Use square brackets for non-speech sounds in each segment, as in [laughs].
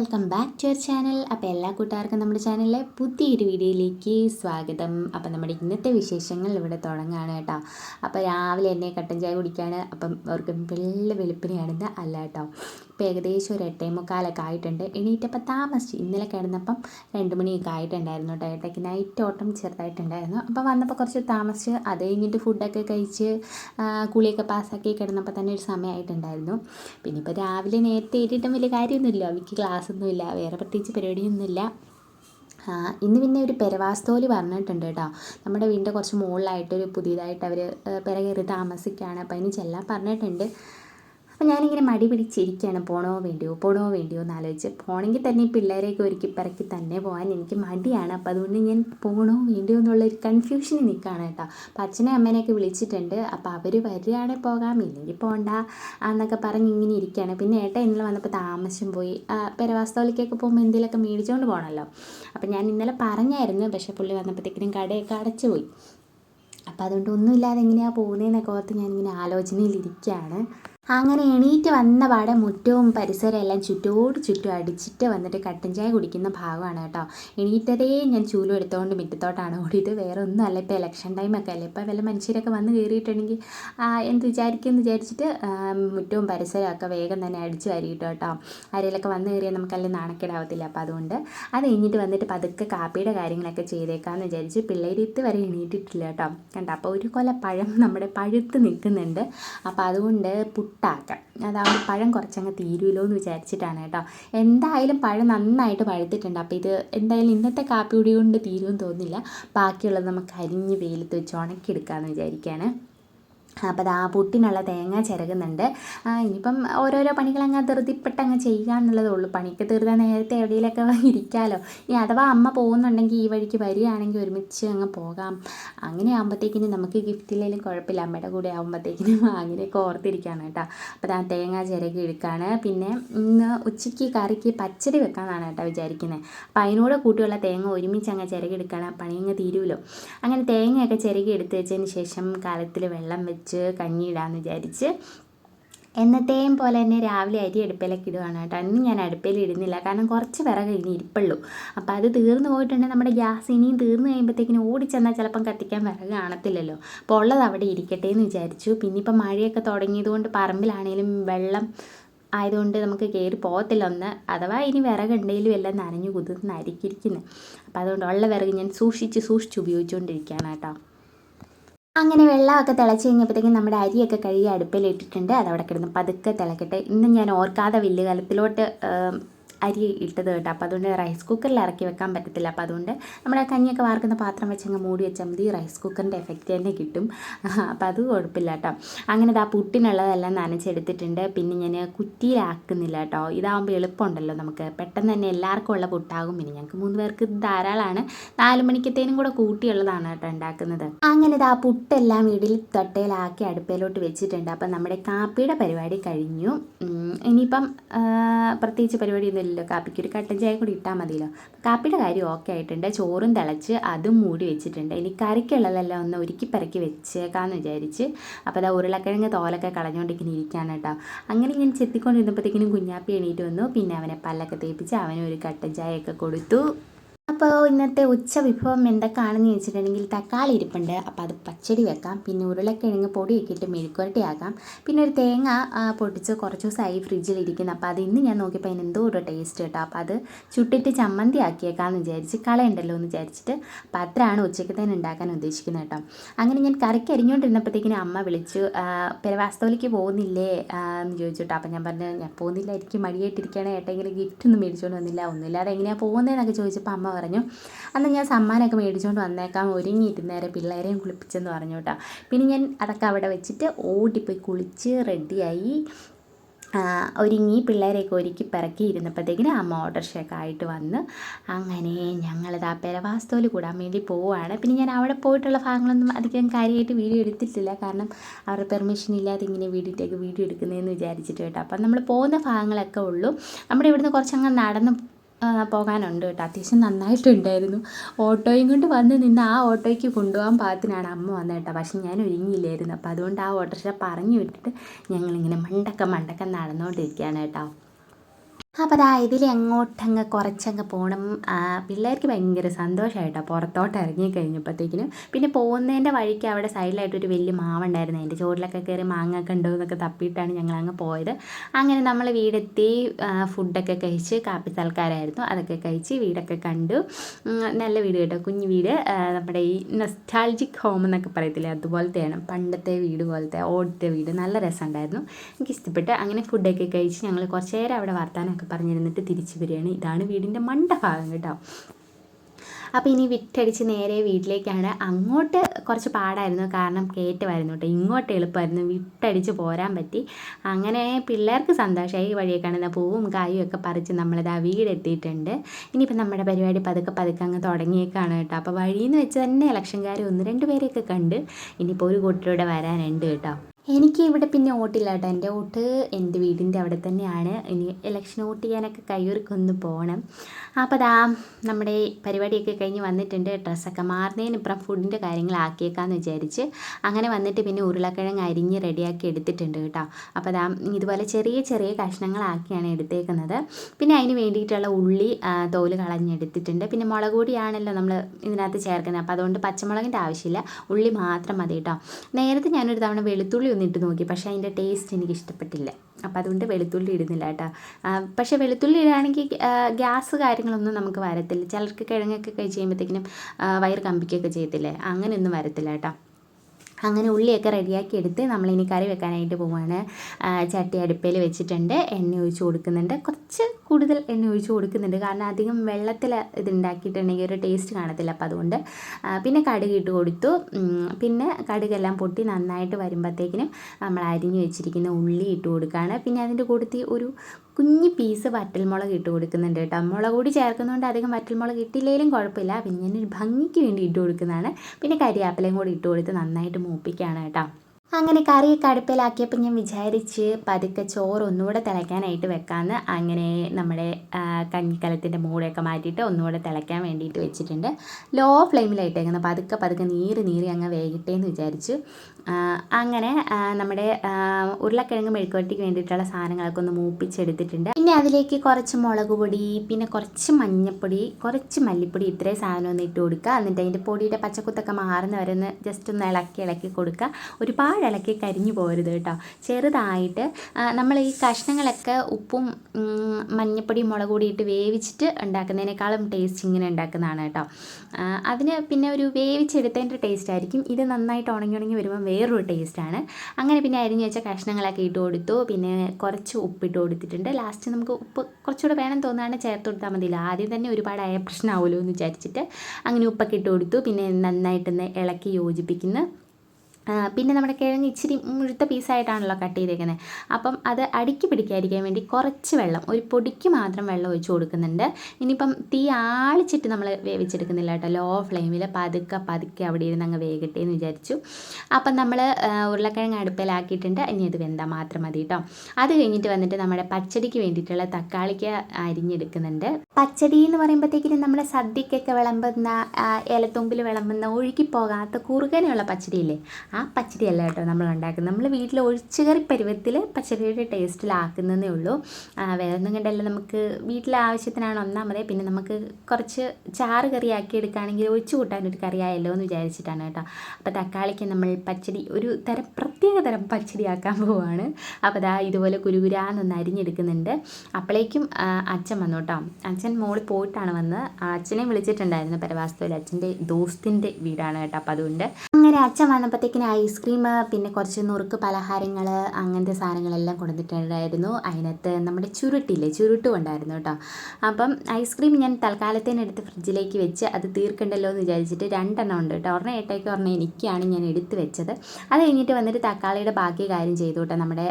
Welcome back to your channel അപ്പോൾ എല്ലാ കൂട്ടുകാർക്കും നമ്മുടെ ചാനലിലെ പുതിയൊരു വീഡിയോയിലേക്ക് സ്വാഗതം. അപ്പോൾ നമ്മുടെ ഇന്നത്തെ വിശേഷങ്ങൾ ഇവിടെ തുടങ്ങുകയാണ് കേട്ടോ. അപ്പോൾ രാവിലെ എന്നെ കട്ടൻ ചായ കുടിക്കുകയാണ് അപ്പം അവർക്ക് വെള്ള വെളുപ്പിനെയാണെന്ന് അല്ല കേട്ടോ. ഇപ്പോൾ ഏകദേശം ഒരു എട്ടേ മുക്കാലൊക്കെ ആയിട്ടുണ്ട്. എണീറ്റപ്പോൾ താമസിച്ചു ഇന്നലെ കിടന്നപ്പം രണ്ട് മണിയൊക്കെ ആയിട്ടുണ്ടായിരുന്നു കേട്ടോ. ഏട്ടയ്ക്ക് നൈറ്റ് ഓട്ടം ചെറുതായിട്ടുണ്ടായിരുന്നു. അപ്പോൾ വന്നപ്പോൾ കുറച്ച് താമസിച്ച് അത് കഴിഞ്ഞിട്ട് ഫുഡൊക്കെ കഴിച്ച് കുളിയൊക്കെ പാസ്സാക്കി കിടന്നപ്പോൾ തന്നെ ഒരു സമയമായിട്ടുണ്ടായിരുന്നു. പിന്നെ ഇപ്പോൾ രാവിലെ നേരത്തെ ഏറ്റിട്ടും വലിയ കാര്യമൊന്നുമില്ല. അവയ്ക്ക് ക്ലാസ്സൊന്നുമില്ല. വേറെ പ്രത്യേകിച്ച് പരിപാടിയൊന്നുമില്ല. ഇന്ന് പിന്നെ ഒരു പെരവാസ്തോലി പറഞ്ഞിട്ടുണ്ട് കേട്ടോ. നമ്മുടെ വീടിന്റെ കുറച്ച് മുകളിലായിട്ടൊരു പുതിയതായിട്ട് അവർ പെര കയറി താമസിക്കുകയാണ്. അപ്പോൾ അതിന് ചെല്ലാൻ പറഞ്ഞിട്ടുണ്ട്. അപ്പോൾ ഞാനിങ്ങനെ മടി പിടിച്ചിരിക്കുകയാണ്. പോണോ വേണ്ടിയോ പോണോ വേണ്ടിയോ എന്ന് ആലോചിച്ച്. പോണെങ്കിൽ തന്നെ പിള്ളേരെയൊക്കെ ഒരുക്കി പിറക്കി തന്നെ പോകാൻ എനിക്ക് മടിയാണ്. അപ്പോൾ അതുകൊണ്ട് ഞാൻ പോണോ വേണ്ടിയോ എന്നുള്ളൊരു കൺഫ്യൂഷനിൽ നിൽക്കുകയാണ് കേട്ടോ. അപ്പോൾ അച്ഛനെ അമ്മേനെയൊക്കെ വിളിച്ചിട്ടുണ്ട്. അപ്പോൾ അവർ വരികയാണെങ്കിൽ പോകാം ഇല്ലെങ്കിൽ പോകണ്ട എന്നൊക്കെ പറഞ്ഞ് ഇങ്ങനെ ഇരിക്കുകയാണ്. പിന്നെ ഏട്ടൻ ഇന്നലെ വന്നപ്പോൾ താമസം പോയി. പെരവാസ്തോലിക്കൊക്കെ പോകുമ്പോൾ എന്തെങ്കിലുമൊക്കെ മേടിച്ചുകൊണ്ട് പോകണമല്ലോ അപ്പോൾ ഞാൻ ഇന്നലെ പറഞ്ഞായിരുന്നു. പക്ഷേ പുള്ളി വന്നപ്പോഴത്തേക്കിനും കടയൊക്കെ അടച്ചു പോയി. അപ്പോൾ അതുകൊണ്ട് ഒന്നുമില്ലാതെ എങ്ങനെയാണ് പോകുന്നതെന്നൊക്കെ ഓർത്ത് ഞാനിങ്ങനെ ആലോചനയിലിരിക്കുകയാണ് അങ്ങനെ എണീറ്റ് വന്ന പാടെ മുറ്റവും പരിസരവും എല്ലാം ചുറ്റോട് ചുറ്റും അടിച്ചിട്ട് വന്നിട്ട് കട്ടൻ ചായ കുടിക്കുന്ന ഭാഗമാണ് കേട്ടോ. എണീറ്റതേ ഞാൻ ചൂലും എടുത്തുകൊണ്ട് മുറ്റത്തോട്ടാണ് ഓടിയത്. വേറെ ഒന്നും അല്ല. ഇപ്പോൾ ഇലക്ഷൻ ടൈമൊക്കെ അല്ലേ? ഇപ്പോൾ വല്ല മനുഷ്യരൊക്കെ വന്ന് കയറിയിട്ടുണ്ടെങ്കിൽ എന്ത് വിചാരിക്കും എന്ന് വിചാരിച്ചിട്ട് മുറ്റവും പരിസരമൊക്കെ വേഗം തന്നെ അടിച്ചു വാരിയിട്ടു കേട്ടോ. ആരെങ്കിലൊക്കെ വന്ന് കയറിയാൽ നമുക്കല്ലേ നാണക്കേടാവത്തില്ല. അപ്പോൾ അതുകൊണ്ട് അത് കഴിഞ്ഞിട്ട് വന്നിട്ട് പതുക്കെ കാപ്പിയുടെ കാര്യങ്ങളൊക്കെ ചെയ്തേക്കാമെന്ന് വിചാരിച്ച് പിള്ളേരിത്ത് വരെ എണീറ്റിട്ടില്ല കേട്ടോ. കണ്ടോ? അപ്പോൾ ഒരു കൊല പഴം നമ്മുടെ പഴുത്ത് നിൽക്കുന്നുണ്ട്. അപ്പോൾ അതുകൊണ്ട് പുട്ടാക്കാം അതാവുമ്പോൾ പഴം കുറച്ചങ്ങ് തീരുമല്ലോ എന്ന് വിചാരിച്ചിട്ടാണ് കേട്ടോ. എന്തായാലും പഴം നന്നായിട്ട് പഴുത്തിട്ടുണ്ട്. അപ്പോൾ ഇത് എന്തായാലും ഇന്നത്തെ കാപ്പി കൂടി കൊണ്ട് തീരുമെന്ന് തോന്നുന്നില്ല. ബാക്കിയുള്ളത് നമുക്ക് അരിഞ്ഞ് വെയിലത്ത് വെച്ച് ഉണക്കിയെടുക്കാമെന്ന് വിചാരിക്കുകയാണ് അപ്പോൾ ആ പൊട്ടിനുള്ള തേങ്ങ ചിരകുന്നുണ്ട്. ഇനിയിപ്പം ഓരോരോ പണികൾ അങ്ങ് ധൃതിപ്പെട്ട് അങ്ങ് ചെയ്യുക എന്നുള്ളതേ ഉള്ളൂ. പണിക്ക് തീർത്താൽ നേരത്തെ എവിടെയെങ്കിലൊക്കെ ഇരിക്കാമല്ലോ ഇനി അഥവാ അമ്മ പോകുന്നുണ്ടെങ്കിൽ ഈ വഴിക്ക് വരികയാണെങ്കിൽ ഒരുമിച്ച് അങ്ങ് പോകാം. അങ്ങനെ ആകുമ്പോഴത്തേക്കിന് നമുക്ക് ഗിഫ്റ്റിലേലും കുഴപ്പമില്ല. അമ്മയുടെ കൂടെ ആകുമ്പോഴത്തേക്കിനും [laughs] അങ്ങനെയൊക്കെ ഓർത്തിരിക്കുകയാണ് കേട്ടോ. അപ്പോൾ ആ തേങ്ങ ചിരകി എടുക്കുകയാണ് പിന്നെ ഇന്ന് ഉച്ചയ്ക്ക് കറിക്ക് പച്ചടി വെക്കാമെന്നാണ് കേട്ടോ വിചാരിക്കുന്നത്. അപ്പോൾ അതിനോട് കൂട്ടിയുള്ള തേങ്ങ ഒരുമിച്ച് അങ്ങ് ചിരകി എടുക്കുകയാണ് പണി അങ്ങ് തീരുമല്ലോ അങ്ങനെ തേങ്ങയൊക്കെ ചിരകി എടുത്ത് വെച്ചതിന് ശേഷം കാലത്തിൽ വെള്ളം വെച്ച് വെച്ച് കഞ്ഞിയിടാമെന്ന് വിചാരിച്ച്. എന്നത്തെയും പോലെ തന്നെ രാവിലെ അരി അടുപ്പിലേക്ക് ഇടുകയാണ് കേട്ടോ. അന്ന് ഞാൻ അടുപ്പിൽ ഇടുന്നില്ല. കാരണം കുറച്ച് വിറക് ഇനി ഇരിപ്പുള്ളൂ. അപ്പോൾ അത് തീർന്നു പോയിട്ടുണ്ടെങ്കിൽ നമ്മുടെ ഗ്യാസ് ഇനിയും തീർന്നു കഴിയുമ്പോഴത്തേക്കിനും ഓടിച്ചെന്നാൽ ചിലപ്പം കത്തിക്കാൻ വിറക് കാണത്തില്ലല്ലോ. അപ്പോൾ ഉള്ളത് അവിടെ ഇരിക്കട്ടെ എന്ന് വിചാരിച്ചു. പിന്നെ ഇപ്പം മഴയൊക്കെ തുടങ്ങിയതുകൊണ്ട് പറമ്പിലാണെങ്കിലും വെള്ളം ആയതുകൊണ്ട് നമുക്ക് കയറി പോകത്തില്ല ഒന്ന്. അഥവാ ഇനി വിറകുണ്ടെങ്കിലും എല്ലാം നനഞ്ഞു കുതിർന്നായിരിക്കും അപ്പോൾ അതുകൊണ്ട് ഉള്ള വിറക് ഞാൻ സൂക്ഷിച്ച് സൂക്ഷിച്ച് ഉപയോഗിച്ചുകൊണ്ടിരിക്കുകയാണ് കേട്ടോ. അങ്ങനെ വെള്ളമൊക്കെ തിളച്ച് കഴിഞ്ഞപ്പോഴത്തേക്കും നമ്മുടെ അരിയൊക്കെ കഴുകി അടുപ്പിലിട്ടിട്ടുണ്ട്. അതവിടെ കിടന്ന് പതുക്കെ തിളക്കട്ടെ. ഇന്ന് ഞാൻ ഓർക്കാതെ വലിയ കലത്തിലോട്ട് അരി ഇട്ടത് കേട്ടോ. അപ്പോൾ അതുകൊണ്ട് റൈസ് കുക്കറിൽ ഇറക്കി വെക്കാൻ പറ്റത്തില്ല. അപ്പോൾ അതുകൊണ്ട് നമ്മുടെ കഞ്ഞിയൊക്കെ വാർക്കുന്ന പാത്രം വെച്ച് അങ്ങ് മൂടി വെച്ചാൽ മതി. റൈസ് കുക്കറിന്റെ എഫക്റ്റ് തന്നെ കിട്ടും. [laughs] അപ്പോൾ അത് കുഴപ്പമില്ല കേട്ടോ. അങ്ങനെ ആ പുട്ടിനുള്ളതെല്ലാം നനച്ചെടുത്തിട്ടുണ്ട്. പിന്നെ ഞാൻ കുറ്റിയിലാക്കുന്നില്ല കേട്ടോ. ഇതാകുമ്പോൾ എളുപ്പമുണ്ടല്ലോ നമുക്ക്. പെട്ടെന്ന് തന്നെ എല്ലാവർക്കും ഉള്ള പുട്ടാകും. പിന്നെ ഞങ്ങൾക്ക് മൂന്ന് പേർക്ക് ധാരാളമാണ് നാല് മണിക്കത്തേനും കൂടെ കൂട്ടിയുള്ളതാണ് കേട്ടോ ഉണ്ടാക്കുന്നത്. അങ്ങനെ ഇതാ പുട്ടെല്ലാം ഇടിൽ തൊട്ടയിലാക്കി അടുപ്പയിലോട്ട് വെച്ചിട്ടുണ്ട്. അപ്പം നമ്മുടെ കാപ്പിയുടെ പരിപാടി കഴിഞ്ഞു. ഇനിയിപ്പം പ്രത്യേകിച്ച് പരിപാടിയൊന്നും കാപ്പിക്ക് ഒരു കട്ടൻ ചായ കൂടി ഇട്ടാൽ മതിയല്ലോ. കാപ്പിയുടെ കാര്യം ഓക്കെ ആയിട്ടുണ്ട്. ചോറും തിളച്ച് അതും മൂടി വെച്ചിട്ടുണ്ട്. ഇനി കറിക്കുള്ളതെല്ലാം ഒന്ന് ഒരുക്കി പെറുക്കി വെച്ചേക്കാമെന്ന് വിചാരിച്ച്. അപ്പോൾ അതാ ഉരുളക്കിഴങ്ങ് തോലൊക്കെ കളഞ്ഞുകൊണ്ടിങ്ങനെ ഇരിക്കുകയാണ് കേട്ടോ. അങ്ങനെ ഇങ്ങനെ ചെത്തിക്കൊണ്ടിരുന്നപ്പോഴത്തേക്കിനും കുഞ്ഞാപ്പി എണീറ്റ് വന്നു. പിന്നെ അവനെ പല്ലൊക്കെ തേപ്പിച്ച് അവനും ഒരു കട്ടൻ ചായയൊക്കെ കൊടുത്തു. അപ്പോൾ ഇന്നത്തെ ഉച്ച വിഭവം എന്തൊക്കെയാണെന്ന് ചോദിച്ചിട്ടുണ്ടെങ്കിൽ തക്കാളി ഇരിപ്പുണ്ട്. അപ്പോൾ അത് പച്ചടി വെക്കാം. പിന്നെ ഉരുളക്കിഴങ്ങ് പൊടിയൊക്കെ ഇട്ട് മെഴുക്കുരട്ടിയാക്കാം പിന്നെ ഒരു തേങ്ങ പൊട്ടിച്ച് കുറച്ച് ദിവസമായി ഫ്രിഡ്ജിലിരിക്കുന്നു അപ്പോൾ അത് ഇന്ന് ഞാൻ നോക്കിയപ്പോൾ അതിന് എന്തോ ഒരു ടേസ്റ്റ് കേട്ടോ. അപ്പോൾ അത് ചുട്ടിട്ട് ചമ്മന്തി ആക്കിയേക്കാമെന്ന് വിചാരിച്ച് കളയുണ്ടല്ലോ എന്ന് വിചാരിച്ചിട്ട് അപ്പോൾ അത്രയാണ് ഉച്ചയ്ക്ക് തന്നെ ഉണ്ടാക്കാൻ ഉദ്ദേശിക്കുന്നത് കേട്ടോ. അങ്ങനെ ഞാൻ കറിക്ക് അരിഞ്ഞുകൊണ്ടിരുന്നപ്പോഴത്തേക്കിനും അമ്മ വിളിച്ചു പെരവാസ്തോലിക്ക് പോകുന്നില്ലേ എന്ന് ചോദിച്ചു കേട്ടോ അപ്പോൾ ഞാൻ പറഞ്ഞു ഞാൻ പോകുന്നില്ല എനിക്ക് മടിയായിട്ടിരിക്കുകയാണ്. ഏട്ടെങ്കിലും ഗിഫ്റ്റ് ഒന്നും മേടിച്ചുകൊണ്ട് വന്നില്ല. ഒന്നുമില്ലാതെ എങ്ങനെയാണ് പോകുന്നതെന്നൊക്കെ ചോദിച്ചപ്പോൾ അമ്മ പറഞ്ഞു. അന്ന് ഞാൻ സമ്മാനമൊക്കെ മേടിച്ചുകൊണ്ട് വന്നേക്കാം. ഒരുങ്ങിയിട്ട് നേരെ പിള്ളേരെയും കുളിപ്പിച്ചെന്ന് പറഞ്ഞു കേട്ടോ. പിന്നെ ഞാൻ അതൊക്കെ അവിടെ വെച്ചിട്ട് ഓടിപ്പോയി കുളിച്ച് റെഡിയായി. ഒരുങ്ങി പിള്ളേരെയൊക്കെ ഒരുക്കി പിറക്കി ഇരുന്നപ്പോഴത്തേക്കിന് അമ്മ ഓട്ടർഷയൊക്കെ ആയിട്ട് വന്ന് അങ്ങനെ ഞങ്ങളിത് ആ പെരവാസ്തോൽ കൂടാൻ വേണ്ടി പോവുകയാണ് പിന്നെ ഞാൻ അവിടെ പോയിട്ടുള്ള ഭാഗങ്ങളൊന്നും അധികം കാര്യമായിട്ട് വീഡിയോ എടുത്തിട്ടില്ല. കാരണം അവരുടെ പെർമിഷൻ ഇല്ലാതെ ഇങ്ങനെ വീഡിയോയിലേക്ക് വീഡിയോ എടുക്കുന്നതെന്ന് വിചാരിച്ചിട്ട് കേട്ടോ. അപ്പം നമ്മൾ പോകുന്ന ഭാഗങ്ങളൊക്കെ ഉള്ളൂ. നമ്മുടെ ഇവിടുന്ന് കുറച്ചങ്ങ് നടന്ന് പോകാനുണ്ട് കേട്ടോ. അത്യാവശ്യം നന്നായിട്ടുണ്ടായിരുന്നു. ഓട്ടോയും കൊണ്ട് വന്ന് നിന്ന് ആ ഓട്ടോയ്ക്ക് കൊണ്ടുപോകാൻ പാകത്തിനാണ് അമ്മ വന്നത് കേട്ടോ. പക്ഷെ ഞാൻ ഒരുങ്ങിയില്ലായിരുന്നു. അപ്പോൾ അതുകൊണ്ട് ആ ഓട്ടോറിക്ഷ പറഞ്ഞു വിട്ടിട്ട് ഞങ്ങളിങ്ങനെ മണ്ടക്ക മണ്ടക്ക നടന്നുകൊണ്ടിരിക്കുകയാണ് കേട്ടോ. അപ്പോൾ അതാ ഇതിൽ അങ്ങോട്ടങ്ങ് കുറച്ചങ്ങ് പോകണം പിള്ളേർക്ക് ഭയങ്കര സന്തോഷമായിട്ടോ പുറത്തോട്ട് ഇറങ്ങി കഴിഞ്ഞപ്പോഴത്തേക്കിനും പിന്നെ പോകുന്നതിന്റെ വഴിക്ക് അവിടെ സൈഡിലായിട്ട് ഒരു വലിയ മാവുണ്ടായിരുന്നു. അതിന്റെ ചോറിലൊക്കെ കയറി മാങ്ങ ഒക്കെ ഉണ്ടോ എന്നൊക്കെ തപ്പിയിട്ടാണ് ഞങ്ങൾ അങ്ങ് പോയത്. അങ്ങനെ നമ്മൾ വീടെത്തി ഫുഡൊക്കെ കഴിച്ച് കാപ്പി തൽക്കാരായിരുന്നു അതൊക്കെ കഴിച്ച് വീടൊക്കെ കണ്ടു. നല്ല വീട് കേട്ടോ കുഞ്ഞു വീട്. നമ്മുടെ ഈ നെസ്റ്റാൾജിക് ഹോം എന്നൊക്കെ പറയത്തില്ലേ അതുപോലത്തെയാണ്. പണ്ടത്തെ വീട് പോലത്തെ ഓടത്തെ വീട്. നല്ല രസമുണ്ടായിരുന്നു. എനിക്ക് ഇഷ്ടപ്പെട്ട് അങ്ങനെ ഫുഡൊക്കെ കഴിച്ച് ഞങ്ങൾ കുറച്ചേരം അവിടെ വർത്താനമൊക്കെ പറഞ്ഞിരുന്നിട്ട് തിരിച്ചു വരികയാണ്. ഇതാണ് വീടിന്റെ മണ്ടഭാഗം കേട്ടോ. അപ്പോൾ ഇനി വിട്ടടിച്ച് നേരെ വീട്ടിലേക്കാണ്. അങ്ങോട്ട് കുറച്ച് പാടായിരുന്നു. കാരണം കയറ്റമായിരുന്നു കേട്ടോ. ഇങ്ങോട്ട് എളുപ്പമായിരുന്നു. വിട്ടടിച്ച് പോരാൻ പറ്റി. അങ്ങനെ പിള്ളേർക്ക് സന്തോഷമായി ഈ വഴിയൊക്കെയാണ് കാണുന്ന പൂവും കായും ഒക്കെ പറിച്ച് നമ്മളിത് ആ വീടെത്തിയിട്ടുണ്ട്. ഇനിയിപ്പോൾ നമ്മുടെ പരിപാടി പതുക്കെ പതുക്കെ അങ്ങ് തുടങ്ങിയേക്കാണ് കേട്ടോ. അപ്പോൾ വഴിയിൽ നിന്ന് വെച്ച് തന്നെ ഇലക്ഷൻകാർ ഒന്ന് രണ്ട് പേരെയൊക്കെ കണ്ട് ഇനിയിപ്പോൾ ഒരു കൂട്ടരൂടെ വരാനുണ്ട് കേട്ടോ. എനിക്ക് ഇവിടെ പിന്നെ വോട്ടില്ല കേട്ടോ എന്റെ വോട്ട് എന്റെ വീടിന്റെ അവിടെ തന്നെയാണ്. ഇനി ഇലക്ഷൻ വോട്ട് ചെയ്യാനൊക്കെ കയ്യൂർക്കൊന്ന് പോകണം അപ്പോൾ അതാ നമ്മുടെ പരിപാടിയൊക്കെ കഴിഞ്ഞ് വന്നിട്ടുണ്ട്. ഡ്രസ്സൊക്കെ മാറുന്നതിനിപ്പുറം ഫുഡിന്റെ കാര്യങ്ങൾ ആക്കിയേക്കാമെന്ന് വിചാരിച്ച് അങ്ങനെ വന്നിട്ട് പിന്നെ ഉരുളക്കിഴങ്ങ് അരിഞ്ഞ് റെഡിയാക്കി എടുത്തിട്ടുണ്ട് കേട്ടോ. അപ്പോൾ അതാ ഇതുപോലെ ചെറിയ ചെറിയ കഷ്ണങ്ങളാക്കിയാണ് എടുത്തേക്കുന്നത്. പിന്നെ അതിന് വേണ്ടിയിട്ടുള്ള ഉള്ളി തോൽ കളഞ്ഞെടുത്തിട്ടുണ്ട്. പിന്നെ മുളക് പൊടിയാണല്ലോ നമ്മൾ ഇതിനകത്ത് ചേർക്കുന്നത്. അപ്പോൾ അതുകൊണ്ട് പച്ചമുളകിന്റെ ആവശ്യമില്ല. ഉള്ളി മാത്രം മതി കേട്ടോ. നേരത്തെ ഞാനൊരു തവണ വെളുത്തുള്ളി ഒന്ന് ഇട്ട് നോക്കി. പക്ഷേ അതിന്റെ ടേസ്റ്റ് എനിക്ക് ഇഷ്ടപ്പെട്ടില്ല. അപ്പോൾ അതുകൊണ്ട് വെളുത്തുള്ളി ഇടുന്നില്ല കേട്ടോ. പക്ഷേ വെളുത്തുള്ളി ഇടുകയാണെങ്കിൽ ഗ്യാസ് കാര്യങ്ങളൊന്നും നമുക്ക് വരത്തില്ല. ചിലർക്ക് കിഴങ്ങൊക്കെ കഴിച്ച് കഴിയുമ്പോഴത്തേക്കിനും വയറ് കമ്പിക്കൊക്കെ ചെയ്യത്തില്ലേ? അങ്ങനെയൊന്നും വരത്തില്ല കേട്ടോ. അങ്ങനെ ഉള്ളിയൊക്കെ റെഡിയാക്കി എടുത്ത് ഇനി കറി വെക്കാനായിട്ട് പോവുകയാണ് ചട്ടി അടുപ്പയിൽ വെച്ചിട്ടുണ്ട്. എണ്ണ ഒഴിച്ച് കൊടുക്കുന്നുണ്ട്. കുറച്ച് കൂടുതൽ എണ്ണ ഒഴിച്ച് കൊടുക്കുന്നുണ്ട്. കാരണം അധികം വെള്ളത്തിൽ ഇത് ഉണ്ടാക്കിയിട്ടുണ്ടെങ്കിൽ ഒരു ടേസ്റ്റ് കാണത്തില്ല. അപ്പോൾ അതുകൊണ്ട് പിന്നെ കടുക് ഇട്ട് കൊടുത്തു. പിന്നെ കടുകെല്ലാം പൊട്ടി നന്നായിട്ട് വരുമ്പോഴത്തേക്കിനും നമ്മൾ അരിഞ്ഞ് വെച്ചിരിക്കുന്ന ഉള്ളി ഇട്ട് കൊടുക്കുകയാണ്. പിന്നെ അതിന്റെ കൂട്ടത്തിൽ ഒരു കുഞ്ഞ് പീസ് വറ്റൽമുളക് ഇട്ട് കൊടുക്കുന്നുണ്ട് കേട്ടോ. മുളക് കൂടി ചേർക്കുന്നതുകൊണ്ട് അധികം വറ്റൽമുളക് ഇട്ടില്ലെങ്കിലും കുഴപ്പമില്ല. പിന്നെ ഞാനൊരു ഭംഗിക്ക് വേണ്ടി ഇട്ട് കൊടുക്കുന്നതാണ്. പിന്നെ കരിയാപ്പിലയും കൂടി ഇട്ട് കൊടുത്ത് നന്നായിട്ട് മൂപ്പിക്കുകയാണ് കേട്ടോ. അങ്ങനെ കറിയൊക്കെ അടുപ്പിലാക്കിയപ്പോൾ ഞാൻ വിചാരിച്ച് പതുക്കെ ചോറ് ഒന്നുകൂടെ തിളയ്ക്കാനായിട്ട് വെക്കാമെന്ന് അങ്ങനെ നമ്മുടെ കഞ്ഞിക്കലത്തിന്റെ മൂടയൊക്കെ മാറ്റിയിട്ട് ഒന്നുകൂടെ തിളയ്ക്കാൻ വേണ്ടിയിട്ട് വെച്ചിട്ടുണ്ട്. ലോ ഫ്ലെയിമിലായിട്ടേക്കുന്നത്. പതുക്കെ പതുക്കെ നീര് നീരി അങ്ങ് വേഗട്ടെ എന്ന് വിചാരിച്ചു. അങ്ങനെ നമ്മുടെ ഉരുളക്കിഴങ്ങ് മെഴുക്കുവരട്ടിക്ക് വേണ്ടിയിട്ടുള്ള സാധനങ്ങളൊക്കെ ഒന്ന് മൂപ്പിച്ചെടുത്തിട്ടുണ്ട്. പിന്നെ അതിലേക്ക് കുറച്ച് മുളക് പൊടി പിന്നെ കുറച്ച് മഞ്ഞൾപ്പൊടി കുറച്ച് മല്ലിപ്പൊടി ഇത്രയും സാധനം ഒന്ന് ഇട്ട് കൊടുക്കുക. എന്നിട്ട് അതിന്റെ പൊടിയുടെ പച്ചക്കുത്തൊക്കെ മാറുന്ന വരെ ഒന്ന് ജസ്റ്റ് ഒന്ന് ഇളക്കി ഇളക്കി കൊടുക്കുക. ഒരുപാട് ഇളക്കി കരിഞ്ഞു പോരുത് കേട്ടോ. ചെറുതായിട്ട് നമ്മൾ ഈ കഷ്ണങ്ങളൊക്കെ ഉപ്പും മഞ്ഞപ്പൊടി മുളക് പൊടി ഇട്ട് വേവിച്ചിട്ട് ഉണ്ടാക്കുന്നതിനേക്കാളും ടേസ്റ്റ് ഇങ്ങനെ ഉണ്ടാക്കുന്നതാണ് കേട്ടോ. അതിന് പിന്നെ ഒരു വേവിച്ചെടുത്തതിന്റെ ടേസ്റ്റ് ആയിരിക്കും. ഇത് നന്നായിട്ട് ഉണങ്ങി ഉണങ്ങി വരുമ്പോൾ വേറൊരു ടേസ്റ്റാണ്. അങ്ങനെ പിന്നെ അരിഞ്ഞു വെച്ച കഷ്ണങ്ങളൊക്കെ ഇട്ട് കൊടുത്തു. പിന്നെ കുറച്ച് ഉപ്പിട്ട് കൊടുത്തിട്ടുണ്ട്. ലാസ്റ്റ് നമുക്ക് ഉപ്പ് കുറച്ചുകൂടെ വേണം തോന്നാണ് ചേർത്ത് കൊടുത്താൽ മതിയില്ല. ആദ്യം തന്നെ ഒരുപാട് ആയ പ്രശ്നമാവുമല്ലോ എന്ന് വിചാരിച്ചിട്ട്. അങ്ങനെ ഉപ്പൊക്കെ ഇട്ട് കൊടുത്തു. പിന്നെ നന്നായിട്ടൊന്ന് ഇളക്കി യോജിപ്പിക്കുന്ന. പിന്നെ നമ്മുടെ കിഴങ്ങ് ഇച്ചിരി മുഴുത്ത പീസായിട്ടാണല്ലോ കട്ട് ചെയ്തേക്കുന്നത് അപ്പം അത് അടുക്കി പിടിക്കാതിരിക്കാൻ വേണ്ടി കുറച്ച് വെള്ളം ഒരു പൊടിക്ക് മാത്രം വെള്ളം ഒഴിച്ച് കൊടുക്കുന്നുണ്ട്. ഇനിയിപ്പം തീ ആളിച്ചിട്ട് നമ്മൾ വേവിച്ചെടുക്കുന്നില്ല കേട്ടോ. ലോ ഫ്ലെയിമിൽ പതുക്കെ പതുക്കെ അവിടെ ഇരുന്ന് അങ്ങ് വേകട്ടെ എന്ന് വിചാരിച്ചു. അപ്പം നമ്മൾ ഉരുളക്കിഴങ്ങ് അടുപ്പിലാക്കിയിട്ടുണ്ട്. ഇനി അത് വെന്താൽ മാത്രം മതി കേട്ടോ. അത് കഴിഞ്ഞിട്ട് വന്നിട്ട് നമ്മുടെ പച്ചടിക്ക് വേണ്ടിയിട്ടുള്ള തക്കാളിക്ക് അരിഞ്ഞെടുക്കുന്നുണ്ട്. പച്ചടി എന്ന് പറയുമ്പോഴത്തേക്കിനും നമ്മുടെ സദ്യക്കൊക്കെ വിളമ്പുന്ന ഇലത്തുമ്പിൽ വിളമ്പുന്ന ഒഴുകി പോകാത്ത കുറുകനെയുള്ള പച്ചടിയില്ലേ? ആ പച്ചടിയല്ല കേട്ടോ നമ്മൾ ഉണ്ടാക്കുന്നത്. നമ്മൾ വീട്ടിൽ ഒഴിച്ചുകറി പരുവത്തിൽ പച്ചടിയുടെ ടേസ്റ്റിലാക്കുന്നതേ ഉള്ളൂ. വേറെ ഒന്നും കണ്ടല്ല. നമുക്ക് വീട്ടിലെ ആവശ്യത്തിനാണ് ഒന്നാമതേ പിന്നെ നമുക്ക് കുറച്ച് ചാറ് കറിയാക്കി എടുക്കുകയാണെങ്കിൽ ഒഴിച്ചു കൂട്ടാനൊരു കറിയായല്ലോ എന്ന് വിചാരിച്ചിട്ടാണ് കേട്ടോ. അപ്പോൾ തക്കാളിക്ക് നമ്മൾ പച്ചടി ഒരു തരം പ്രത്യേക തരം പച്ചടിയാക്കാൻ പോവുകയാണ് അപ്പോൾ അതാ ഇതുപോലെ കുരുകുരാന്നൊന്ന് അരിഞ്ഞെടുക്കുന്നുണ്ട്. അപ്പോഴേക്കും അച്ഛൻ വന്നു കേട്ടോ. അച്ഛൻ മോളിൽ പോയിട്ടാണ് വന്ന്. അച്ഛനെ വിളിച്ചിട്ടുണ്ടായിരുന്നു പരവാസ്തുവിൽ. അച്ഛന്റെ ദോസ്തിന്റെ വീടാണ് കേട്ടോ. അപ്പോൾ അതുകൊണ്ട് അങ്ങനെ അച്ഛൻ വന്നപ്പോഴത്തേക്കിന് ഐസ്ക്രീം പിന്നെ കുറച്ച് നുറുക്ക് പലഹാരങ്ങൾ അങ്ങനത്തെ സാധനങ്ങളെല്ലാം കൊണ്ടുവന്നിട്ടുണ്ടായിരുന്നു. അതിനകത്ത് നമ്മുടെ ചുരുട്ടില്ലേ? ചുരുട്ട് കൊണ്ടായിരുന്നു കേട്ടോ. അപ്പം ഐസ്ക്രീം ഞാൻ തൽക്കാലത്തേന് എടുത്ത് ഫ്രിഡ്ജിലേക്ക് വെച്ച് അത് തീർക്കണ്ടല്ലോ എന്ന് വിചാരിച്ചിട്ട് രണ്ടെണ്ണം ഉണ്ട് കേട്ടോ. ഒരെണ്ണം ഏട്ടയ്ക്ക് ഒരെണ്ണം എനിക്കാണ് ഞാൻ എടുത്ത് വെച്ചത്. അത് കഴിഞ്ഞിട്ട് വന്നിട്ട് തക്കാളിയുടെ ബാക്കി കാര്യം ചെയ്തു കേട്ടോ. നമ്മുടെ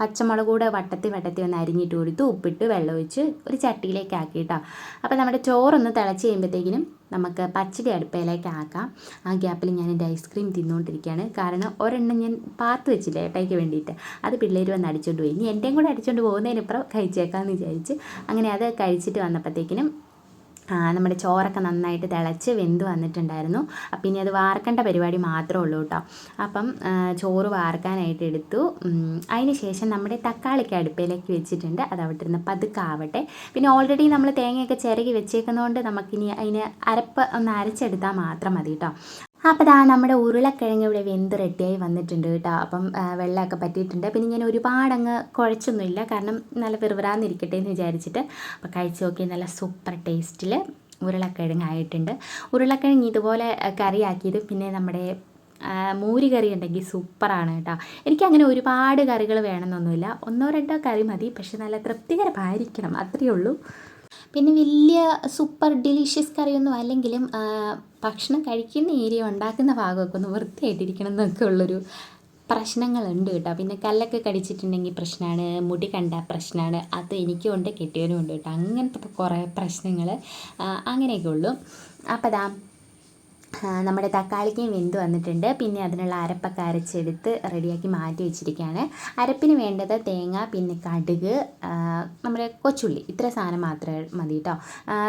പച്ചമുളക് കൂടെ വട്ടത്തി വട്ടത്തി ഒന്ന് അരിഞ്ഞിട്ട് കൊടുത്ത് ഉപ്പിട്ട് വെള്ളം ഒഴിച്ച് ഒരു ചട്ടിയിലേക്ക് ആക്കിയിട്ടോ. അപ്പോൾ നമ്മുടെ ചോറൊന്ന് തിളച്ച് കഴിയുമ്പോഴത്തേക്കിനും നമുക്ക് പച്ചടി അടുപ്പയിലേക്ക് ആക്കാം. ആ ഗ്യാപ്പിൽ ഞാൻ എന്റെ ഐസ്ക്രീം തിന്നുകൊണ്ടിരിക്കുകയാണ്. കാരണം ഒരെണ്ണം ഞാൻ പാത്ത് വെച്ചില്ല ഏട്ടയ്ക്ക് വേണ്ടിയിട്ട്. അത് പിള്ളേർ വന്ന് അടിച്ചുകൊണ്ട് പോയി. ഇനി എന്റെയും കൂടെ അടിച്ചുകൊണ്ട് പോകുന്നതിനിപ്പുറം കഴിച്ചേക്കാമെന്ന് വിചാരിച്ച്. അങ്ങനെ അത് കഴിച്ചിട്ട് വന്നപ്പോഴത്തേക്കിനും നമ്മുടെ ചോറൊക്കെ നന്നായിട്ട് തിളച്ച് വെന്ത് വന്നിട്ടുണ്ടായിരുന്നു. അപ്പം ഇനി അത് വാർക്കേണ്ട പരിപാടി മാത്രമേ ഉള്ളൂ കേട്ടോ അപ്പം ചോറ് വാർക്കാനായിട്ട് എടുത്തു. അതിന് ശേഷം നമ്മുടെ തക്കാളിക്ക് അടുപ്പിലേക്ക് വെച്ചിട്ടുണ്ട്. അത് അവിടെ ഇരുന്ന് പതുക്കാവട്ടെ പിന്നെ ഓൾറെഡി നമ്മൾ തേങ്ങയൊക്കെ ചിരകി വെച്ചേക്കുന്നതുകൊണ്ട് നമുക്കിനി അതിന് അരപ്പ് ഒന്ന് അരച്ചെടുത്താൽ മാത്രം മതി കേട്ടോ അപ്പോൾ ദാ നമ്മുടെ ഉരുളക്കിഴങ്ങ് ഇവിടെ വെന്ത് റെഡിയായി വന്നിട്ടുണ്ട് കേട്ടോ. അപ്പം വെള്ളമൊക്കെ പറ്റിയിട്ടുണ്ട്. പിന്നെ ഞാൻ ഒരുപാട് അങ്ങ് കുഴച്ചൊന്നുമില്ല. കാരണം നല്ല വെറുവരാന്നിരിക്കട്ടെ എന്ന് വിചാരിച്ചിട്ട്. അപ്പോൾ കഴിച്ച് നോക്കി നല്ല സൂപ്പർ ടേസ്റ്റിൽ ഉരുളക്കിഴങ്ങ് ആയിട്ടുണ്ട്. ഉരുളക്കിഴങ്ങ് ഇതുപോലെ കറിയാക്കിയത് പിന്നെ നമ്മുടെ മൂരി കറി ഉണ്ടെങ്കിൽ സൂപ്പറാണ് കേട്ടോ. എനിക്കങ്ങനെ ഒരുപാട് കറികൾ വേണമെന്നൊന്നുമില്ല. ഒന്നോ രണ്ടോ കറി മതി. പക്ഷെ നല്ല തൃപ്തികരമായിരിക്കണം. അത്രയേ ഉള്ളൂ. പിന്നെ വലിയ സൂപ്പർ ഡിലീഷ്യസ് കറിയൊന്നും അല്ലെങ്കിലും ഭക്ഷണം കഴിക്കുന്ന ഏരിയ ഉണ്ടാക്കുന്ന ഭാഗമൊക്കെ ഒന്ന് വൃത്തിയായിട്ടിരിക്കണം എന്നൊക്കെ ഉള്ളൊരു പ്രശ്നങ്ങളുണ്ട് കേട്ടോ. പിന്നെ കല്ലൊക്കെ കടിച്ചിട്ടുണ്ടെങ്കിൽ പ്രശ്നമാണ് മുടി കണ്ട പ്രശ്നമാണ് അത് എനിക്കും ഉണ്ട് കെട്ടിയവനും ഉണ്ട് കേട്ടോ. അങ്ങനത്തെ കുറേ പ്രശ്നങ്ങൾ അങ്ങനെയൊക്കെ ഉള്ളൂ. അപ്പോൾ ദാ നമ്മുടെ തക്കാളിക്കയും വെന്ത് വന്നിട്ടുണ്ട്. പിന്നെ അതിനുള്ള അരപ്പൊക്കെ അരച്ചെടുത്ത് റെഡിയാക്കി മാറ്റി വെച്ചിരിക്കുകയാണ്. അരപ്പിന് വേണ്ടത് തേങ്ങ പിന്നെ കടുക് നമ്മുടെ കൊച്ചുള്ളി. ഇത്ര സാധനം മാത്രമേ മതി കേട്ടോ.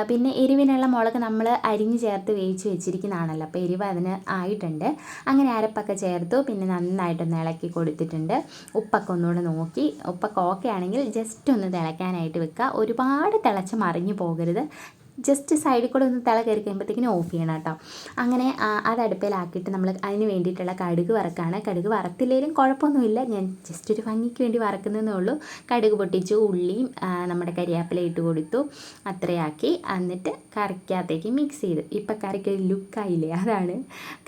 പിന്നെ എരിവിനുള്ള മുളക് നമ്മൾ അരിഞ്ഞ് ചേർത്ത് വേവിച്ച് വെച്ചിരിക്കുന്നതാണല്ലോ. അപ്പോൾ എരിവ് അതിന് ആയിട്ടുണ്ട്. അങ്ങനെ അരപ്പൊക്കെ ചേർത്തു. പിന്നെ നന്നായിട്ടൊന്ന് ഇളക്കി കൊടുത്തിട്ടുണ്ട്. ഉപ്പൊക്കെ ഒന്നുകൂടെ നോക്കി. ഉപ്പൊക്കെ ഓക്കെ ആണെങ്കിൽ ജസ്റ്റ് ഒന്ന് തിളയ്ക്കാനായിട്ട് വെക്കുക. ഒരുപാട് തിളച്ച് മറിഞ്ഞു പോകരുത്. ജസ്റ്റ് സൈഡിൽ കൂടെ ഒന്ന് തിള കയറി കഴിയുമ്പോഴത്തേക്കിനും ഓഫ് ചെയ്യണം കേട്ടോ. അങ്ങനെ അത് അടുപ്പിലാക്കിയിട്ട് നമ്മൾ അതിന് വേണ്ടിയിട്ടുള്ള കടുക് വറക്കാണ്. കടുക് വറുത്തില്ലെങ്കിലും കുഴപ്പമൊന്നുമില്ല. ഞാൻ ജസ്റ്റ് ഒരു ഭംഗിക്ക് വേണ്ടി വറക്കുന്നതേ ഉള്ളൂ. കടുക് പൊട്ടിച്ചു ഉള്ളിയും നമ്മുടെ കരിയാപ്പില ഇട്ട് കൊടുത്തു. അത്രയാക്കി. എന്നിട്ട് കറിക്കകത്തേക്ക് മിക്സ് ചെയ്തു. ഇപ്പം കറിക്ക് ഒരു ലുക്കായില്ലേ അതാണ്.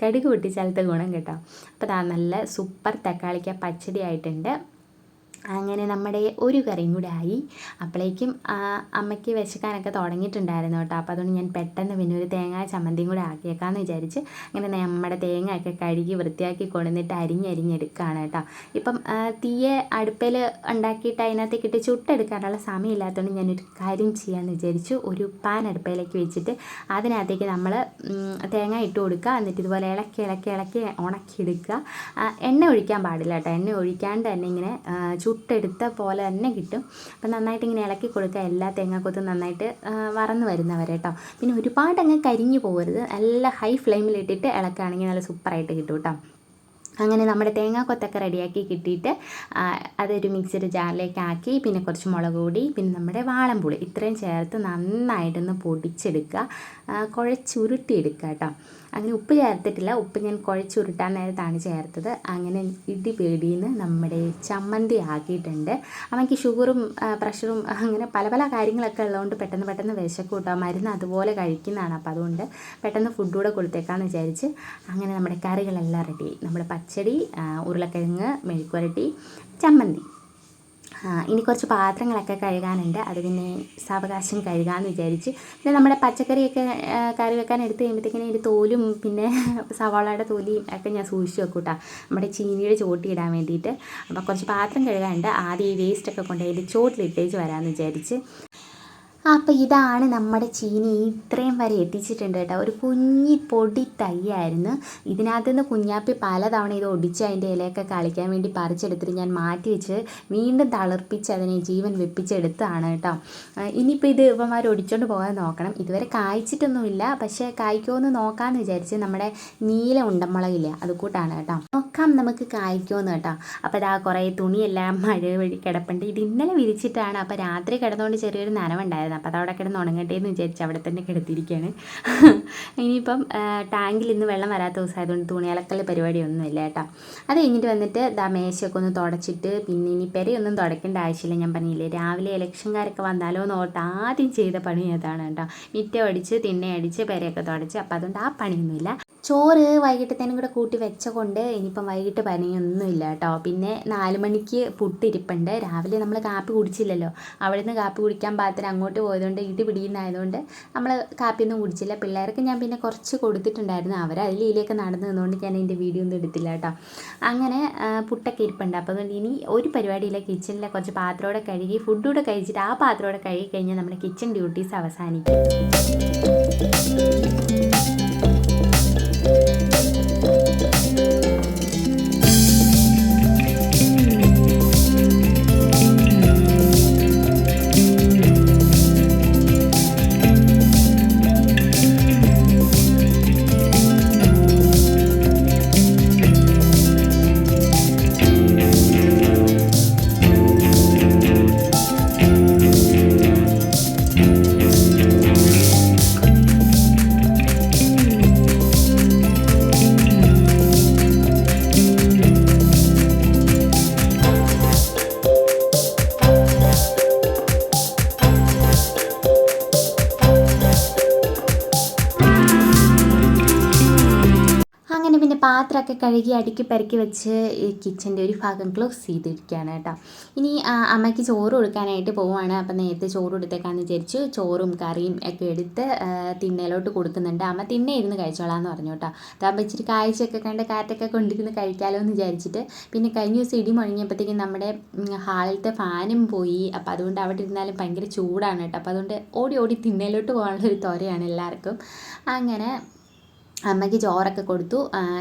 കടുക് പൊട്ടിച്ചാലത്തെ ഗുണം കേട്ടോ. അപ്പോൾ നല്ല സൂപ്പർ തക്കാളിക്ക പച്ചടി ആയിട്ടുണ്ട് അങ്ങനെ നമ്മുടെ ഒരു കറിയും കൂടെ ആയി. അപ്പോഴേക്കും അമ്മയ്ക്ക് വിശക്കാനൊക്കെ തുടങ്ങിയിട്ടുണ്ടായിരുന്നു കേട്ടോ. അപ്പോൾ അതുകൊണ്ട് ഞാൻ പെട്ടെന്ന് പിന്നെ ഒരു തേങ്ങ ചമ്മന്തിയും കൂടെ ആക്കിയേക്കാമെന്ന് വിചാരിച്ച് അങ്ങനെ നമ്മുടെ തേങ്ങയൊക്കെ കഴുകി വൃത്തിയാക്കി കൊണ്ടുവന്നിട്ട് അരിഞ്ഞരിഞ്ഞെടുക്കുകയാണ് കേട്ടോ. ഇപ്പം തീയെ അടുപ്പിൽ ഉണ്ടാക്കിയിട്ട് അതിനകത്തേക്ക് ഇട്ട് ചുട്ടെടുക്കാനുള്ള സമയമില്ലാത്തതുകൊണ്ട് ഞാനൊരു കാര്യം ചെയ്യാമെന്ന് വിചാരിച്ചു. ഒരു പാൻ അടുപ്പിലേക്ക് വെച്ചിട്ട് അതിനകത്തേക്ക് നമ്മൾ തേങ്ങ ഇട്ട് കൊടുക്കുക എന്നിട്ട് ഇതുപോലെ ഇളക്കി ഇളക്കി ഇളക്കി ഉണക്കിയെടുക്കുക എണ്ണ ഒഴിക്കാൻ പാടില്ല കേട്ടോ. എണ്ണ ഒഴിക്കാണ്ട് തന്നെ ഇങ്ങനെ ആ, ചുട്ടെടുത്ത പോലെ തന്നെ കിട്ടും. അപ്പം നന്നായിട്ട് ഇങ്ങനെ ഇളക്കി കൊടുക്കുക. എല്ലാ തേങ്ങാക്കൊത്തും നന്നായിട്ട് വറന്ന് വരുന്നവരെ കേട്ടോ പിന്നെ ഒരുപാട് അങ്ങ് കരിഞ്ഞു പോകരുത്. നല്ല ഹൈ ഫ്ലെയിമിലിട്ടിട്ട് ഇളക്കുകയാണെങ്കിൽ നല്ല സൂപ്പറായിട്ട് കിട്ടും കേട്ടോ അങ്ങനെ നമ്മുടെ തേങ്ങാക്കൊത്തൊക്കെ റെഡിയാക്കി കിട്ടിയിട്ട് അതൊരു മിക്സിയുടെ ജാറിലേക്ക് ആക്കി പിന്നെ കുറച്ച് മുളക് പൊടി പിന്നെ നമ്മുടെ വാളംപുളി. ഇത്രയും ചേർത്ത് നന്നായിട്ടൊന്ന് പൊടിച്ചെടുക്കുക. കുഴച്ചുരുട്ടിയെടുക്കുക കേട്ടോ. അങ്ങനെ ഉപ്പ് ചേർത്തിട്ടില്ല. ഉപ്പ് ഞാൻ കുഴച്ചുരുട്ടാൻ നേരത്താണ് ചേർത്തത്. അങ്ങനെ ഇടി പേടിയിൽ നമ്മുടെ ചമ്മന്തി ആക്കിയിട്ടുണ്ട്. അമ്മയ്ക്ക് ഷുഗറും പ്രഷറും അങ്ങനെ പല പല കാര്യങ്ങളൊക്കെ ഉള്ളതുകൊണ്ട് പെട്ടെന്ന് പെട്ടെന്ന് വിശക്കും കേട്ടോ. മരുന്ന് അതുപോലെ കഴിക്കുന്നതാണ്. അപ്പോൾ അതുകൊണ്ട് പെട്ടെന്ന് ഫുഡ് കൂടെ കൊടുത്തേക്കാമെന്ന് വിചാരിച്ച് അങ്ങനെ നമ്മുടെ കറികളെല്ലാം റെഡി നമ്മുടെ പച്ചടി ഉരുളക്കിഴങ്ങ് മെഴുക്കുവരട്ടി ചമ്മന്തി. ഇനി കുറച്ച് പാത്രങ്ങളൊക്കെ കഴുകാനുണ്ട്. അത് പിന്നെ സാവകാശം കഴുകാമെന്ന് വിചാരിച്ച്. പിന്നെ നമ്മുടെ പച്ചക്കറിയൊക്കെ കറി വെക്കാൻ എടുത്ത് കഴിയുമ്പോഴത്തേക്കിനും ഇതിന്റെ തോലും പിന്നെ [laughs] സവാളയുടെ തൊലിയും ഒക്കെ ഞാൻ സൂക്ഷിച്ച് വെക്കും കേട്ടോ നമ്മുടെ ചീനിയുടെ ചോട്ടിയിടാൻ വേണ്ടിയിട്ട്. അപ്പോൾ കുറച്ച് പാത്രം കഴുകാനുണ്ട്. ആദ്യം ഈ വേസ്റ്റൊക്കെ കൊണ്ടുപോയി ചോട്ടിലിട്ടേച്ച് വരാമെന്ന് വിചാരിച്ച്. അപ്പോൾ ഇതാണ് നമ്മുടെ ചീനി. ഇത്രയും വരെ എത്തിച്ചിട്ടുണ്ട് കേട്ടോ. ഒരു കുഞ്ഞി പൊടി തൈയായിരുന്നു. ഇതിനകത്ത് നിന്ന് കുഞ്ഞാപ്പി പലതവണ ഇത് ഒടിച്ച് അതിന്റെ ഇലയൊക്കെ കളിക്കാൻ വേണ്ടി പറിച്ചെടുത്തിട്ട് ഞാൻ മാറ്റി വെച്ച് വീണ്ടും തളിർപ്പിച്ച് അതിനെ ജീവൻ വെപ്പിച്ചെടുത്താണ് കേട്ടോ. ഇനിയിപ്പോൾ ഇത് ഇവന്മാർ ഒടിച്ചോണ്ട് പോകാൻ നോക്കണം. ഇതുവരെ കായ്ച്ചിട്ടൊന്നുമില്ല. പക്ഷേ കായ്ക്കുമെന്ന് നോക്കാമെന്ന് വിചാരിച്ച് നമ്മുടെ നീല ഉണ്ടമുളകില്ലേ അത് കൂട്ടാണ് കേട്ടോ. നോക്കാം നമുക്ക് കായ്ക്കുമെന്ന് കേട്ടോ. അപ്പോൾ ഇതാ കുറേ തുണിയെല്ലാം മഴ വഴി കിടപ്പുണ്ട്. ഇത് ഇന്നലെ വിരിച്ചിട്ടാണ്. അപ്പോൾ രാത്രി കിടന്നുകൊണ്ട് ചെറിയൊരു നനവുണ്ടായിരുന്നു. അപ്പോൾ അത് അവിടെ കിടന്ന് ഉണങ്ങട്ടെ എന്ന് വിചാരിച്ച് അവിടെ തന്നെ കിടത്തിയിരിക്കുകയാണ് ഇനിയിപ്പം ടാങ്കിൽ ഇന്ന് വെള്ളം വരാത്ത ദിവസമായതുകൊണ്ട് തുണി അലക്കൽ പരിപാടിയൊന്നുമില്ല കേട്ടോ. അത് കഴിഞ്ഞിട്ട് വന്നിട്ട് ദാ മേശയൊക്കെ ഒന്ന് തുടച്ചിട്ട് പിന്നെ ഇനി പെരയൊന്നും തുടയ്ക്കേണ്ട ആവശ്യമില്ല. ഞാൻ പറഞ്ഞില്ലേ രാവിലെ ഇലക്ഷൻകാരൊക്കെ വന്നാലോ എന്ന് ഓർത്ത് ആദ്യം ചെയ്ത പണി അതാണ് കേട്ടോ. മിറ്റം അടിച്ച് തിണ്ണയടിച്ച് പെരയൊക്കെ തുടച്ച്. അപ്പോൾ അതുകൊണ്ട് ആ പണിയൊന്നുമില്ല. ചോറ് വൈകിട്ടത്തേനും കൂടെ കൂട്ടി വെച്ച കൊണ്ട് ഇനിയിപ്പം വൈകിട്ട് പണിയൊന്നുമില്ല കേട്ടോ. പിന്നെ നാല് മണിക്ക് പുട്ടിരിപ്പുണ്ട്. രാവിലെ നമ്മൾ കാപ്പി കുടിച്ചില്ലല്ലോ. അവിടെ നിന്ന് കാപ്പി കുടിക്കാൻ പാകത്തിന് അങ്ങോട്ട് പോയതുകൊണ്ട് ഇടി പിടിയുന്നതായതുകൊണ്ട് നമ്മൾ കാപ്പിയൊന്നും കുടിച്ചില്ല. പിള്ളേർക്ക് ഞാൻ പിന്നെ കുറച്ച് കൊടുത്തിട്ടുണ്ടായിരുന്നു. അവർ അതിൽ ഇതിലേക്ക് നടന്നു നിന്നുകൊണ്ട് ഞാൻ അതിന്റെ വീഡിയോ ഒന്നും എടുത്തില്ല കേട്ടോ. അങ്ങനെ പുട്ടൊക്കെ ഇരിപ്പുണ്ട്. അപ്പോൾ അതുകൊണ്ട് ഇനി ഒരു പരിപാടിയില്ല. കിച്ചണിലെ കുറച്ച് പാത്രമോടെ കഴുകി ഫുഡൂടെ കഴിച്ചിട്ട് ആ പാത്രമോടെ കഴുകി കഴിഞ്ഞാൽ നമ്മുടെ കിച്ചൺ ഡ്യൂട്ടീസ് അവസാനിക്കും. പാത്രമൊക്കെ കഴുകി അടുക്കി പെറുക്കി വെച്ച് കിച്ചന്റെ ഒരു ഭാഗം ക്ലോസ് ചെയ്തിരിക്കുകയാണ് കേട്ടോ. ഇനി അമ്മയ്ക്ക് ചോറ് കൊടുക്കാനായിട്ട് പോവുകയാണ്. അപ്പം നേരത്തെ ചോറ് കൊടുത്തേക്കാന്ന് വിചാരിച്ചു ചോറും കറിയും ഒക്കെ എടുത്ത് തിണ്ണയിലോട്ട് കൊടുക്കുന്നുണ്ട്. അമ്മ തിണ്ണ ഇരുന്ന് കഴിച്ചോളാന്ന് പറഞ്ഞു കേട്ടോ. അതാകുമ്പോൾ ഇച്ചിരി കാഴ്ചയൊക്കെ കണ്ട് കാറ്റൊക്കെ കൊണ്ടിരുന്ന് കഴിക്കാമല്ലോ എന്ന് വിചാരിച്ചിട്ട് പിന്നെ കഴിഞ്ഞ ദിവസം ഇടി മുഴങ്ങിയപ്പോഴത്തേക്കും നമ്മുടെ ഹാളിലത്തെ ഫാനും പോയി. അപ്പോൾ അതുകൊണ്ട് അവിടെ ഇരുന്നാലും ഭയങ്കര ചൂടാണ് കേട്ടോ. അപ്പോൾ അതുകൊണ്ട് ഓടി ഓടി തിണ്ണയിലോട്ട് പോകാനുള്ളൊരു ത്വരയാണ് എല്ലാവർക്കും. അങ്ങനെ അമ്മയ്ക്ക് ചോറൊക്കെ കൊടുത്തു.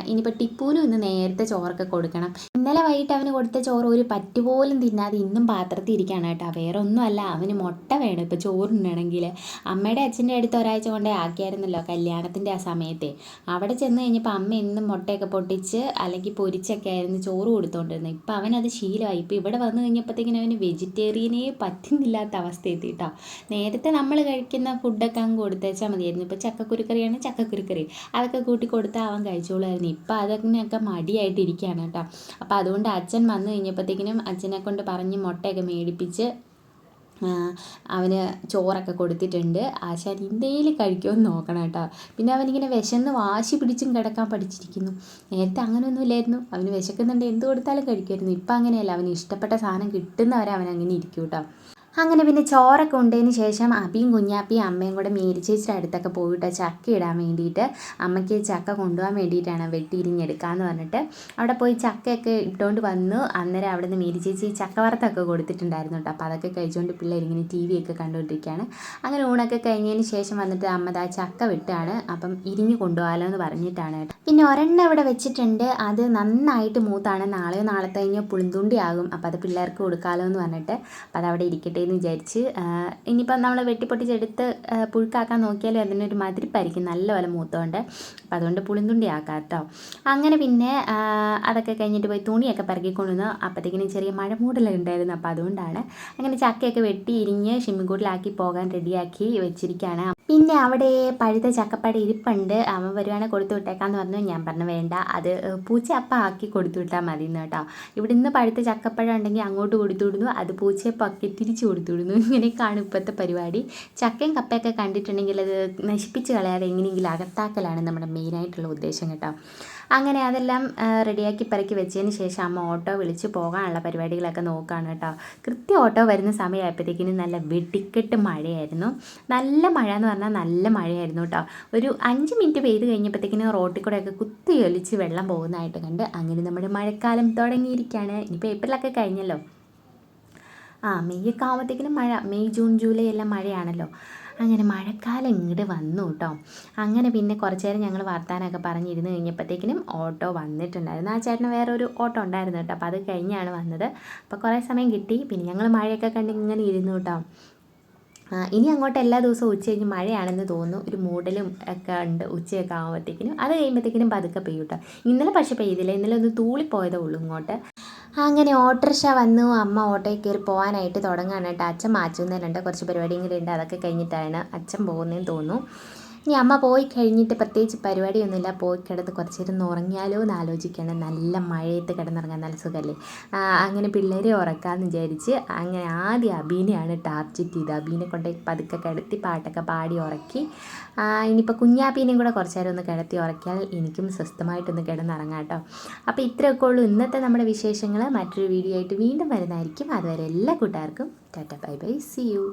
ഇനിയിപ്പോൾ ടിപ്പുവിനും ഇന്ന് നേരത്തെ ചോറൊക്കെ കൊടുക്കണം. ഇന്നലെ വൈകിട്ട് അവന് കൊടുത്ത ചോറ് ഒരു പറ്റുപോലും തിന്നാതെ ഇന്നും പാത്രത്തിൽ ഇരിക്കുകയാണ് കേട്ടോ. വേറെ ഒന്നുമല്ല അവന് മുട്ട വേണം ഇപ്പോൾ ചോറുണ്ണണമെങ്കിൽ അമ്മയുടെ അച്ഛന്റെ അടുത്ത് ഒരാഴ്ച കൊണ്ടേ ആക്കിയായിരുന്നല്ലോ കല്യാണത്തിന്റെ ആ സമയത്തെ. അവിടെ ചെന്ന് കഴിഞ്ഞപ്പോൾ അമ്മ എന്നും മുട്ടയൊക്കെ പൊട്ടിച്ച് അല്ലെങ്കിൽ പൊരിച്ചൊക്കെ ആയിരുന്നു ചോറ് കൊടുത്തുകൊണ്ടിരുന്നത് ഇപ്പം അവനത് ശീലമായി. ഇപ്പോൾ ഇവിടെ വന്നു കഴിഞ്ഞപ്പോഴത്തേക്കിനും അവന് വെജിറ്റേറിയനേ പറ്റുന്നില്ലാത്ത അവസ്ഥ എത്തി കേട്ടോ. നേരത്തെ നമ്മൾ കഴിക്കുന്ന ഫുഡൊക്കെ അങ്ങ് കൊടുത്തേച്ചാൽ മതിയായിരുന്നു. ഇപ്പോൾ ചക്കക്കുരുക്കറിയാണ് ചക്കക്കുരുക്കറി. അതൊക്കെ കൂട്ടി കൊടുത്താൽ അവൻ കഴിച്ചോളായിരുന്നു ഇപ്പം അതിനൊക്കെ മടിയായിട്ടിരിക്കുകയാണ് കേട്ടോ. അപ്പോൾ അതുകൊണ്ട് അച്ഛൻ വന്നു കഴിഞ്ഞപ്പോഴത്തേക്കിനും അച്ഛനെ കൊണ്ട് പറഞ്ഞ് മുട്ടയൊക്കെ മേടിപ്പിച്ച് അവന് ചോറൊക്കെ കൊടുത്തിട്ടുണ്ട്. ആശാൻ ഇന്ത്യയിൽ കഴിക്കുമെന്ന് നോക്കണം കേട്ടോ. പിന്നെ അവനിങ്ങനെ വിശന്ന് വാശി പിടിച്ചും കിടക്കാൻ പഠിച്ചിരിക്കുന്നു. നേരത്തെ അങ്ങനെയൊന്നും ഇല്ലായിരുന്നു. അവന് വിശക്കുന്നുണ്ട്. എന്ത് കൊടുത്താലും കഴിക്കുമായിരുന്നു. ഇപ്പം അങ്ങനെയല്ല. അവന് ഇഷ്ടപ്പെട്ട സാധനം കിട്ടുന്നവരെ അവൻ അങ്ങനെ ഇരിക്കും കേട്ടോ. അങ്ങനെ പിന്നെ ചോറൊക്കെ ഉണ്ടതിന് ശേഷം അബിയും കുഞ്ഞാപ്പിയും അമ്മയും കൂടെ മേരിച്ചേച്ചിയുടെ അടുത്തൊക്കെ പോയിട്ട് ചക്ക ഇടാൻ വേണ്ടിയിട്ട് അമ്മയ്ക്ക് ചക്ക കൊണ്ടുപോകാൻ വേണ്ടിയിട്ടാണ് വെട്ടിയിരിഞ്ഞെടുക്കാമെന്ന് പറഞ്ഞിട്ട് അവിടെ പോയി ചക്കയൊക്കെ ഇട്ടുകൊണ്ട് വന്നു. അന്നേരം അവിടെ നിന്ന് മേരിച്ചേച്ചി ചക്ക വറുത്തൊക്കെ കൊടുത്തിട്ടുണ്ടായിരുന്നു കേട്ടോ. അപ്പോൾ അതൊക്കെ കഴിച്ചുകൊണ്ട് പിള്ളേർ ഇങ്ങനെ ടി വി ഒക്കെ കണ്ടുകൊണ്ടിരിക്കുകയാണ് അങ്ങനെ ഊണൊക്കെ കഴിഞ്ഞതിന് ശേഷം വന്നിട്ട് അമ്മ ദാ ചക്ക വിട്ടാണ്. അപ്പം ഇരിഞ്ഞ് കൊണ്ടുപോകാമല്ലോ എന്ന് പറഞ്ഞിട്ടാണ് കേട്ടോ. പിന്നെ ഒരെണ്ണം ഇവിടെ വെച്ചിട്ടുണ്ട്. അത് നന്നായിട്ട് മൂത്താണ്. നാളെയോ നാളെ കഴിഞ്ഞോ പുളിന്തുണ്ടിയാകും. അപ്പോൾ അത് പിള്ളേർക്ക് കൊടുക്കാമല്ലോ എന്ന് പറഞ്ഞിട്ട് അപ്പോൾ അതവിടെ ഇരിക്കട്ടെ എന്ന് വിചാരിച്ച് ഇനിയിപ്പം നമ്മൾ വെട്ടിപ്പൊട്ടിച്ചെടുത്ത് പുഴുക്കാക്കാൻ നോക്കിയാലും അതിനൊരു മതിരിപ്പായിരിക്കും നല്ലപോലെ മൂത്തോണ്ട്. അപ്പോൾ അതുകൊണ്ട് പുളിന്തുണ്ടി ആക്കാം കേട്ടോ അങ്ങനെ പിന്നെ അതൊക്കെ കഴിഞ്ഞിട്ട് പോയി തുണിയൊക്കെ പെറുക്കിക്കൊണ്ടുവന്നു അപ്പോഴത്തേക്കിനും ചെറിയ മഴ മൂടലുണ്ടായിരുന്നു. അപ്പോൾ അതുകൊണ്ടാണ് അങ്ങനെ ചക്കയൊക്കെ വെട്ടി ഇരിഞ്ഞ് ഷിമ്മിക്കൂട്ടിലാക്കി പോകാൻ റെഡിയാക്കി വെച്ചിരിക്കുകയാണ് പിന്നെ അവിടെ പഴുത്ത ചക്കപ്പഴ ഇരിപ്പുണ്ട്. അവൻ വരുവാണെങ്കിൽ കൊടുത്തു വിട്ടേക്കാന്ന് പറഞ്ഞു. ഞാൻ പറഞ്ഞു വേണ്ട അത് പൂച്ച അപ്പം ആക്കി കൊടുത്തു വിട്ടാൽ മതി എന്ന് കേട്ടോ. ഇവിടെ നിന്ന് പഴുത്ത ചക്കപ്പഴം ഉണ്ടെങ്കിൽ അങ്ങോട്ട് കൊടുത്തു വിടുന്നു. അത് പൂച്ചയപ്പം ഒക്കെ തിരിച്ചു കൊടുത്തു വിടുന്നു. ഇങ്ങനെയൊക്കെയാണ് ഇപ്പോഴത്തെ പരിപാടി. ചക്കയും കപ്പയൊക്കെ കണ്ടിട്ടുണ്ടെങ്കിൽ അത് നശിപ്പിച്ച് കളയാതെ എങ്ങനെയെങ്കിലും അകത്താക്കലാണ് നമ്മുടെ മെയിനായിട്ടുള്ള ഉദ്ദേശം കേട്ടോ. അങ്ങനെ അതെല്ലാം റെഡിയാക്കി പെറുക്കി വെച്ചതിന് ശേഷം അമ്മ ഓട്ടോ വിളിച്ച് പോകാനുള്ള പരിപാടികളൊക്കെ നോക്കുകയാണ് കേട്ടോ. കൃത്യം ഓട്ടോ വരുന്ന സമയമായപ്പോഴത്തേക്കിനും നല്ല വെടിക്കെട്ട് മഴയായിരുന്നു. നല്ല മഴ എന്ന് പറഞ്ഞാൽ നല്ല മഴയായിരുന്നു കേട്ടോ. ഒരു അഞ്ച് മിനിറ്റ് പെയ്ത് കഴിഞ്ഞപ്പോഴത്തേക്കിനും റോട്ടിൽ കൂടെയൊക്കെ കുത്തി ഒലിച്ച് വെള്ളം പോകുന്നതായിട്ട് കണ്ട് അങ്ങനെ നമ്മുടെ മഴക്കാലം തുടങ്ങിയിരിക്കുകയാണ്. ഇനിയിപ്പോൾ ഏപ്രിലൊക്കെ കഴിഞ്ഞല്ലോ. ആ മെയ്യൊക്കെ ആകുമ്പോഴത്തേക്കിനും മഴ. മെയ് ജൂൺ ജൂലൈ എല്ലാം മഴയാണല്ലോ. അങ്ങനെ മഴക്കാലം ഇങ്ങോട്ട് വന്നു കേട്ടോ അങ്ങനെ പിന്നെ കുറച്ച് നേരം ഞങ്ങൾ വർത്താനമൊക്കെ പറഞ്ഞിരുന്ന് കഴിഞ്ഞപ്പോഴത്തേക്കിനും ഓട്ടോ വന്നിട്ടുണ്ടായിരുന്നു. ആ ചേട്ടന് വേറെ ഒരു ഓട്ടോ ഉണ്ടായിരുന്നു കേട്ടോ അപ്പോൾ അത് കഴിഞ്ഞാണ് വന്നത്. അപ്പോൾ കുറേ സമയം കിട്ടി. പിന്നെ ഞങ്ങൾ മഴയൊക്കെ കണ്ട് ഇങ്ങനെ ഇരുന്നു കേട്ടോ ഇനി അങ്ങോട്ട് എല്ലാ ദിവസവും ഉച്ച കഴിഞ്ഞ് മഴയാണെന്ന് തോന്നുന്നു. ഒരു മൂടലും ഒക്കെ ഉണ്ട് ഉച്ചയൊക്കെ ആകുമ്പോഴത്തേക്കിനും അത് കഴിയുമ്പോഴത്തേക്കിനും പതുക്കെ പെയ്യൂട്ടോ ഇന്നലെ പക്ഷേ പെയ്തില്ല. ഇന്നലെ ഒന്ന് തൂളിപ്പോയതേ ഉള്ളൂ ഇങ്ങോട്ട്. അങ്ങനെ ഓട്ടോറിക്ഷ വന്നു. അമ്മ ഓട്ടോയിൽ കയറി പോകാനായിട്ട് തുടങ്ങുകയാണ് കേട്ടോ. അച്ഛൻ മാറ്റുന്നതിനുണ്ട് കുറച്ച് പരിപാടിയും കൂടി ഉണ്ട്. അതൊക്കെ കഴിഞ്ഞിട്ടാണ് അച്ഛൻ പോകുന്നതെന്ന് തോന്നുന്നു. ഇനി അമ്മ പോയി കഴിഞ്ഞിട്ട് പ്രത്യേകിച്ച് പരിപാടിയൊന്നുമില്ല. പോയി കിടന്ന് കുറച്ച് നേരം ഉറങ്ങിയാലോ എന്ന് ആലോചിക്കണം നല്ല മഴയത്ത് കിടന്നുറങ്ങാൻ നല്ല സുഖമല്ലേ? അങ്ങനെ പിള്ളേരെ ഉറക്കാമെന്ന് വിചാരിച്ച് അങ്ങനെ ആദ്യം അബീനെയാണ് ടാർജറ്റ് ചെയ്ത് അബീനെ കൊണ്ട് പതുക്കെ കിടത്തി പാട്ടൊക്കെ പാടി ഉറക്കി. ഇനിയിപ്പോൾ കുഞ്ഞാപ്പീനെയും കൂടെ കുറച്ച് നേരം ഒന്ന് കിടത്തി ഉറക്കിയാൽ എനിക്കും സ്വസ്ഥമായിട്ടൊന്ന് കിടന്നുറങ്ങാം കേട്ടോ. അപ്പോൾ ഇത്രയൊക്കെ ഉള്ളൂ ഇന്നത്തെ നമ്മുടെ വിശേഷങ്ങൾ. മറ്റൊരു വീഡിയോ ആയിട്ട് വീണ്ടും വരുന്നതായിരിക്കും. അതുവരെ എല്ലാ കൂട്ടുകാർക്കും tata bye bye. See you